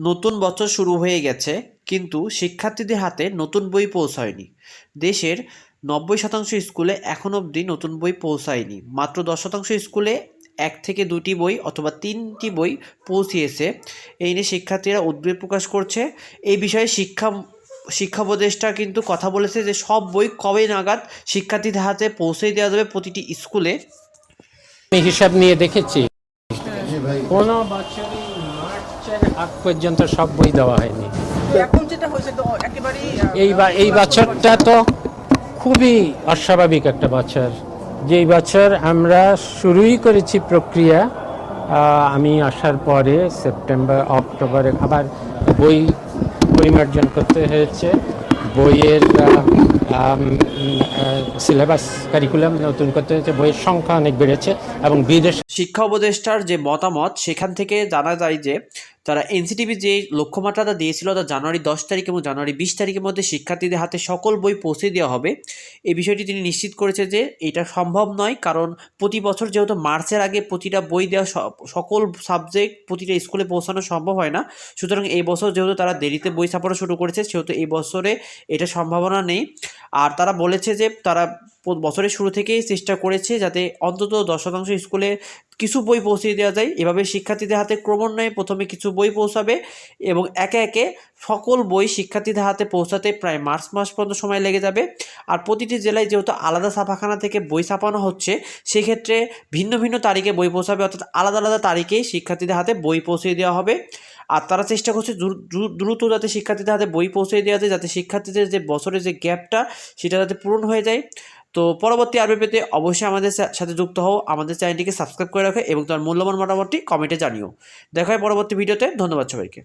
নতুন বছর শুরু হয়ে গেছে কিন্তু শিক্ষার্থীদের হাতে নতুন বই পৌঁছায়নি। দেশের নব্বই শতাংশ স্কুলে এখন অবধি নতুন বই পৌঁছায়নি। মাত্র দশ শতাংশ স্কুলে এক থেকে দুটি বই অথবা তিনটি বই পৌঁছিয়েছে। এই নিয়ে শিক্ষার্থীরা উদ্বেগ প্রকাশ করছে। এই বিষয়ে শিক্ষা শিক্ষা উপদেষ্টা কিন্তু কথা বলেছে যে সব বই কবে নাগাদ শিক্ষার্থীদের হাতে পৌঁছে দেওয়া যাবে প্রতিটি স্কুলে। আমি হিসাব নিয়ে দেখেছি। কোনো বছরই মার্চের আগ পর্যন্ত সব বই দেওয়া হয়নি। এখন যেটা হয়েছে তো একেবারেই এই বা- এই বছরটা তো খুবই অস্বাভাবিক একটা বছর। যেই বছর আমরা শুরুই করেছি প্রক্রিয়া আমি আসার পরে সেপ্টেম্বর অক্টোবরে আবার বই পরিমার্জন করতে হয়েছে। বইয়ের সিলেবাস কারিকুলাম নতুন করতে হয়েছে। বইয়ের সংখ্যা অনেক বেড়েছে এবং বিদেশ শিক্ষা উপদেষ্টার যে মতামত, সেখান থেকে জানা যায় যে তারা এনসিটিভি যে লক্ষ্যমাত্রাটা দিয়েছিল তা জানুয়ারি দশ তারিখ এবং জানুয়ারি বিশ তারিখের মধ্যে শিক্ষার্থীদের হাতে সকল বই পৌঁছে দেওয়া হবে। এই বিষয়টি তিনি নিশ্চিত করেছে যে এটা সম্ভব নয়, কারণ প্রতি বছর যেহেতু মার্চের আগে প্রতিটা বই দেওয়া সকল সাবজেক্ট প্রতিটা স্কুলে পৌঁছানো সম্ভব হয় না। সুতরাং এই বছর যেহেতু তারা দেরিতে বই ছাপানো শুরু করেছে, সেহেতু এই বছরে এটা সম্ভাবনা নেই। আর তারা বলেছে যে তারা বছরের শুরু থেকেই চেষ্টা করেছে যাতে অন্তত দশ শতাংশ স্কুলে কিছু বই পৌঁছে দেওয়া যায়। এভাবে শিক্ষার্থীদের হাতে ক্রমান্বয়ে প্রথমে কিছু বই পৌঁছাবে এবং একে একে সকল বই শিক্ষার্থীদের হাতে পৌঁছাতে প্রায় মার্চ মাস পর্যন্ত সময় লেগে যাবে। আর প্রতিটি জেলায় যেহেতু আলাদা ছাপাখানা থেকে বই ছাপানো হচ্ছে, সেক্ষেত্রে ভিন্ন ভিন্ন তারিখে বই পৌঁছাবে, অর্থাৎ আলাদা আলাদা তারিখেই শিক্ষার্থীদের হাতে বই পৌঁছে দেওয়া হবে। আর তারা চেষ্টা করছে দ্রু- দ্রু- দ্রুত যাতে শিক্ষার্থীদের হাতে বই পৌঁছে দেওয়া যায়, যাতে শিক্ষার্থীদের যে বছরের যে গ্যাপটা, সেটা যাতে পূরণ হয়ে যায়। তো পরবর্তী আরবি পেতে অবশ্যই আমাদের সাথে যুক্ত হও। আমাদের চ্যানেলটিকে সাবস্ক্রাইব করে রাখো এবং তোমার মূল্যবান মোটামুটি কমেন্টে জানিও। দেখা হয় পরবর্তী ভিডিওতে। ধন্যবাদ সবাইকে।